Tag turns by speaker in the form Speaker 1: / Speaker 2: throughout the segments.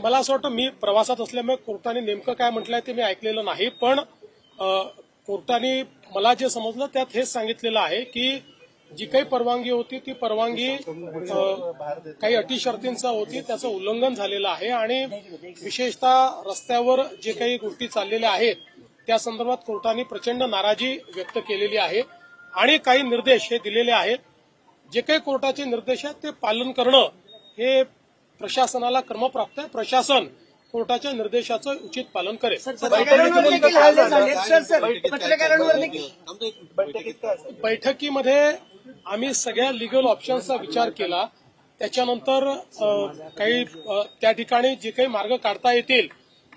Speaker 1: मला असं वाटतं मी प्रवासात असल्यामुळे कोर्टाने नेमकं काय म्हटलंय ते मी ऐकलेलं नाही पण कोर्टाने मला जे समजलं त्यात हेच सांगितलेलं आहे की जी काही परवानगी होती ती परवानगी काही अटी शर्तींचा होती त्याचं उल्लंघन झालेलं आहे आणि विशेषतः रस्त्यावर जे काही गोष्टी चाललेल्या आहेत त्या संदर्भात कोर्टाने प्रचंड नाराजी व्यक्त केलेली आहे आणि काही निर्देश हे दिलेले आहेत. जे काही कोर्टाचे निर्देश आहेत ते पालन करणं हे प्रशासनाला क्रमप्राप्त आहे. प्रशासन कोर्टाच्या निर्देशाचं उचित पालन करेल. बैठकीमध्ये आम्ही सगळ्या लिगल ऑप्शन्सचा विचार केला. त्याच्यानंतर काही त्या ठिकाणी जे काही मार्ग काढता येतील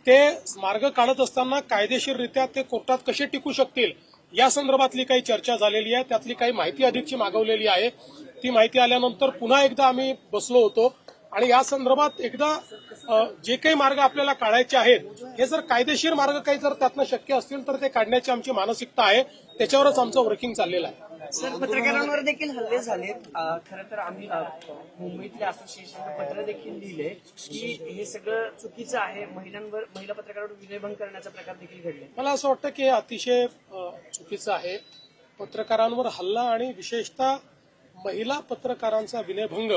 Speaker 1: ते मार्ग काढत असताना कायदेशीररित्या ते कोर्टात कसे टिकू शकतील या संदर्भातली काही चर्चा झालेली आहे. त्यातली काही माहिती अधिकची मागवलेली आहे. ती माहिती आल्यानंतर पुन्हा एकदा आम्ही बसलो होतो. आणि या संदर्भात एकदा जे काही मार्ग आपल्याला काढायचे आहेत हे जर कायदेशीर मार्ग काही जर त्यातनं शक्य असतील तर ते काढण्याची आमची मानसिकता आहे. त्याच्यावरच आमचं वर्किंग चाललेलं आहे.
Speaker 2: सर पत्रकारांवर देखील हल्ले झालेत. खरं तर आम्ही मुंबईतल्या असोसिएशनला पत्र देखील लिहिले की हे सगळं चुकीचं आहे. महिलांवर महिला पत्रकारांवर विनयभंग करण्याचा प्रकार देखील घडले.
Speaker 1: मला असं वाटतं की हे अतिशय चुकीचं आहे. पत्रकारांवर हल्ला आणि विशेषतः महिला पत्रकारांचा विनयभंग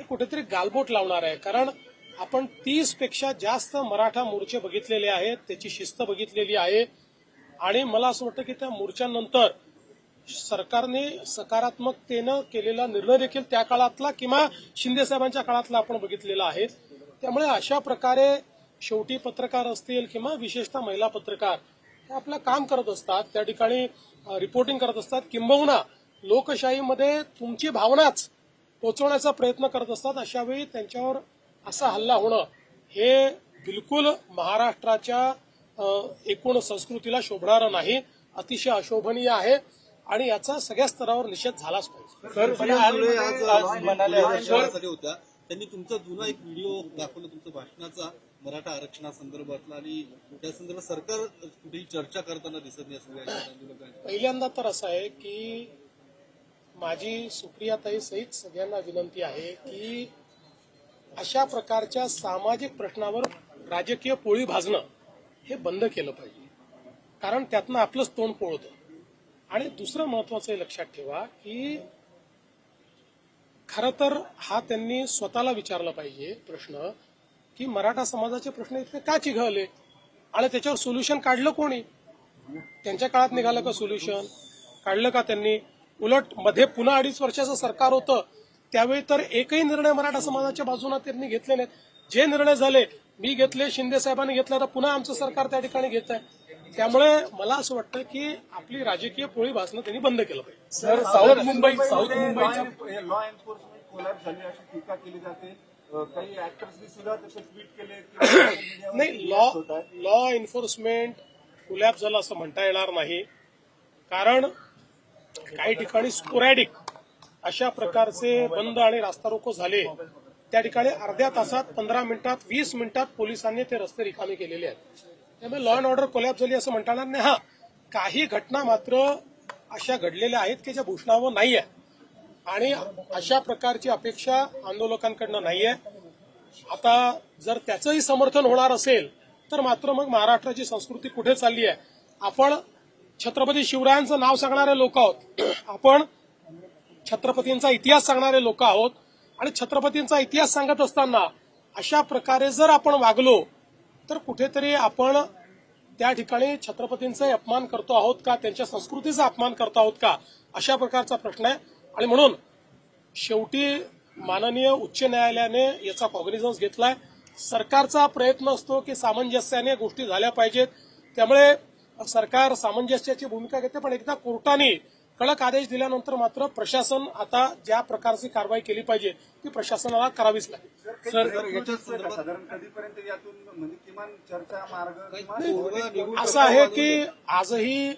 Speaker 1: हे कुठेतरी गालबोट लावणार आहे. कारण आपण तीसपेक्षा जास्त मराठा मोर्चे बघितलेले आहेत. त्याची शिस्त बघितलेली आहे. आणि मला असं वाटतं की त्या मोर्चानंतर सरकारने सकारात्मकतेनं केलेला निर्णय देखील त्या काळातला किंवा शिंदे साहेबांच्या काळातला आपण बघितलेला आहे. त्यामुळे अशा प्रकारे शेवटी पत्रकार असतील किंवा विशेषतः महिला पत्रकार हे आपलं काम करत असतात. त्या ठिकाणी रिपोर्टिंग करत असतात. किंबहुना लोकशाहीमध्ये तुमची भावनाच पोचवण्याचा प्रयत्न करत असतात अशा वेळी त्यांच्यावर असा हल्ला होणं हे बिलकुल महाराष्ट्राच्या एकूण संस्कृतीला शोभणारं नाही अतिशय अशोभनीय आहे आणि याचा सगळ्या स्तरावर निषेध झालाच पाहिजे
Speaker 3: होत्या त्यांनी तुमचा जुना एक व्हिडिओ दाखवला तुमच्या भाषणाचा मराठा आरक्षणासंदर्भातला आणि त्या संदर्भात सरकार कुठेही चर्चा करताना दिसत नाही
Speaker 1: पहिल्यांदा तर असं आहे की माझी सुप्रियाताई सहित सगळ्यांना विनंती आहे की अशा प्रकारच्या सामाजिक प्रश्नावर राजकीय पोळी भाजणं हे बंद केलं पाहिजे. कारण त्यातनं आपलंच तोंड पोळतं. आणि दुसरं महत्वाचं हे लक्षात ठेवा की खरं तर हा त्यांनी स्वतःला विचारला पाहिजे प्रश्न की मराठा समाजाचे प्रश्न इतके का चिघळले? आणि त्याच्यावर सोल्युशन काढलं कोणी? त्यांच्या काळात निघालं का सोल्युशन काढलं का त्यांनी? उलटमध्ये पुन्हा अडीच वर्षाचं सरकार होतं त्यावेळी तर एकही निर्णय मराठा समाजाच्या बाजूने त्यांनी घेतले नाहीत. जे निर्णय झाले मी घेतले शिंदे साहेबांनी घेतले तर पुन्हा आमचं सरकार त्या ठिकाणी घेत आहे. त्यामुळे मला असं वाटतं की आपली राजकीय पोळी भासणं त्यांनी बंद केलं पाहिजे.
Speaker 4: सर साऊथ मुंबई साऊथ मुंबईच्या लॉ एन्फोर्समेंट कोलॅप झाली अशी टीका केली जाते. काही ऍक्टर्सनी सुद्धा तसे ट्विट केले
Speaker 1: नाही लॉ. लॉ एन्फोर्समेंट कुलॅप झालं असं म्हणता येणार नाही. कारण काही ठिकाणी स्पोरॅडिक अशा प्रकारचे बंद आणि रास्ता रोको झाले. त्या ठिकाणी अर्ध्या तासात पंधरा मिनिटात वीस मिनिटात पोलिसांनी ते रस्ते रिकामे केलेले आहेत. त्यामुळे लॉ अँड ऑर्डर कोलॅप झाली असं म्हणता येणार नाही हा काही घटना मात्र अशा घडलेल्या आहेत की ज्या भूषणावं नाही आहे आणि अशा प्रकारची अपेक्षा आंदोलकांकडनं नाही आहे. आता जर त्याचंही समर्थन होणार असेल तर मात्र मग महाराष्ट्राची संस्कृती कुठे चालली आहे? आपण छत्रपती शिवरायांचं नाव सांगणारे लोक आहोत. आपण छत्रपतींचा इतिहास सांगणारे लोक आहोत. आणि छत्रपतींचा इतिहास सांगत असताना अशा प्रकारे जर आपण वागलो तर कुठेतरी आपण त्या ठिकाणी छत्रपतींचा अपमान करतो आहोत का? त्यांच्या संस्कृतीचा अपमान करतो आहोत का? अशा प्रकारचा प्रश्न आहे. आणि म्हणून शेवटी माननीय उच्च न्यायालयाने याचा कॉग्निझन्स घेतलाय. सरकारचा प्रयत्न असतो की सामंजस्याने गोष्टी झाल्या पाहिजेत. त्यामुळे सरकार सामंजस्याची भूमिका घेते पण एकदा कोर्टाने कडक आदेश दिल्यानंतर मात्र प्रशासन आता ज्या प्रकारची कारवाई केली पाहिजे ती प्रशासनाला करावीच लागेल.
Speaker 4: सर याच्या संदर्भात साधारण कधीपर्यंत यातून म्हणजे
Speaker 1: असं आहे की आजही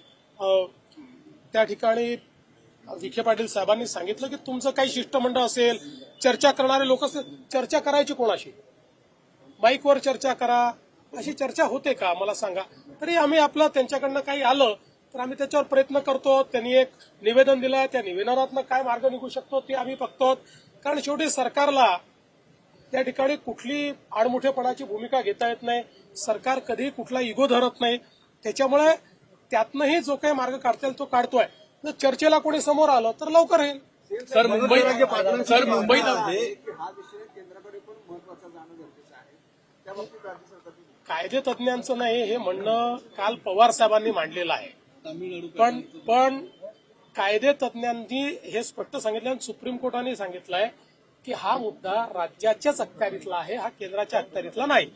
Speaker 1: त्या ठिकाणी विखे पाटील साहेबांनी सांगितलं की तुमचं काही शिष्टमंडळ असेल चर्चा करणारे लोक असतील चर्चा करायची कोणाशी? माईकवर चर्चा करा अशी चर्चा होते का? मला सांगा. तरी आम्ही आपलं त्यांच्याकडनं काही आलं तर आम्ही त्याच्यावर प्रयत्न करतो. त्यांनी एक निवेदन दिलं त्या निवेदनातनं काय मार्ग निघू शकतो ते आम्ही बघतो. कारण शेवटी सरकारला त्या ठिकाणी कुठली आडमुठेपणाची भूमिका घेता येत नाही. सरकार कधीही कुठला इगो धरत नाही. त्याच्यामुळे त्यातनंही जो काही मार्ग काढता येईल तो काढतोय. जर चर्चेला कोणी समोर आलं तर लवकर येईल
Speaker 5: सर मुंबईत सर मुंबईत
Speaker 4: हा विषय केंद्राकडे पण महत्त्वाचा जाणं गरजेचं आहे.
Speaker 1: कायदे तज्ज्ञांचं नाही हे म्हणणं काल पवार साहेबांनी मांडलेलं आहे. पण पण कायदे तज्ज्ञांनी हे स्पष्ट सांगितलं आणि सुप्रीम कोर्टाने सांगितलंय की हा मुद्दा राज्याच्याच अखत्यारीतला आहे हा केंद्राच्या अखत्यारीतला नाही.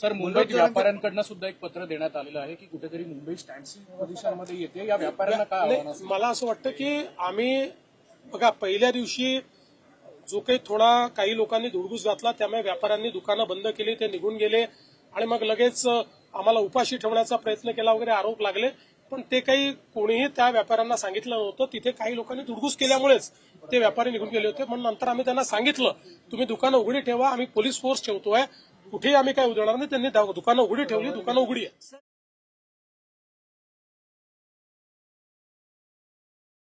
Speaker 5: सर मुंबईत व्यापाऱ्यांकडनं सुद्धा एक पत्र देण्यात आलेलं आहे की कुठेतरी मुंबई पोझिशनमध्ये येते. या व्यापाऱ्यांना काय
Speaker 1: मला असं वाटतं की आम्ही बघा पहिल्या दिवशी जो काही थोडा काही लोकांनी धुडगूस घातला त्यामुळे व्यापाऱ्यांनी दुकानं बंद केली ते निघून गेले. आणि मग लगेच आम्हाला उपाशी ठेवण्याचा प्रयत्न केला वगैरे आरोप लागले. पण ते काही कोणीही त्या व्यापाऱ्यांना सांगितलं नव्हतं. तिथे काही लोकांनी दुडगूस केल्यामुळेच ते व्यापारी निघून गेले होते. म्हणून नंतर आम्ही त्यांना सांगितलं तुम्ही दुकानं उघडी ठेवा. आम्ही पोलीस फोर्स ठेवतोय. कुठेही आम्ही काय उधळणार नाही. त्यांनी दुकानं उघडी ठेवली. दुकानं उघडी आहे.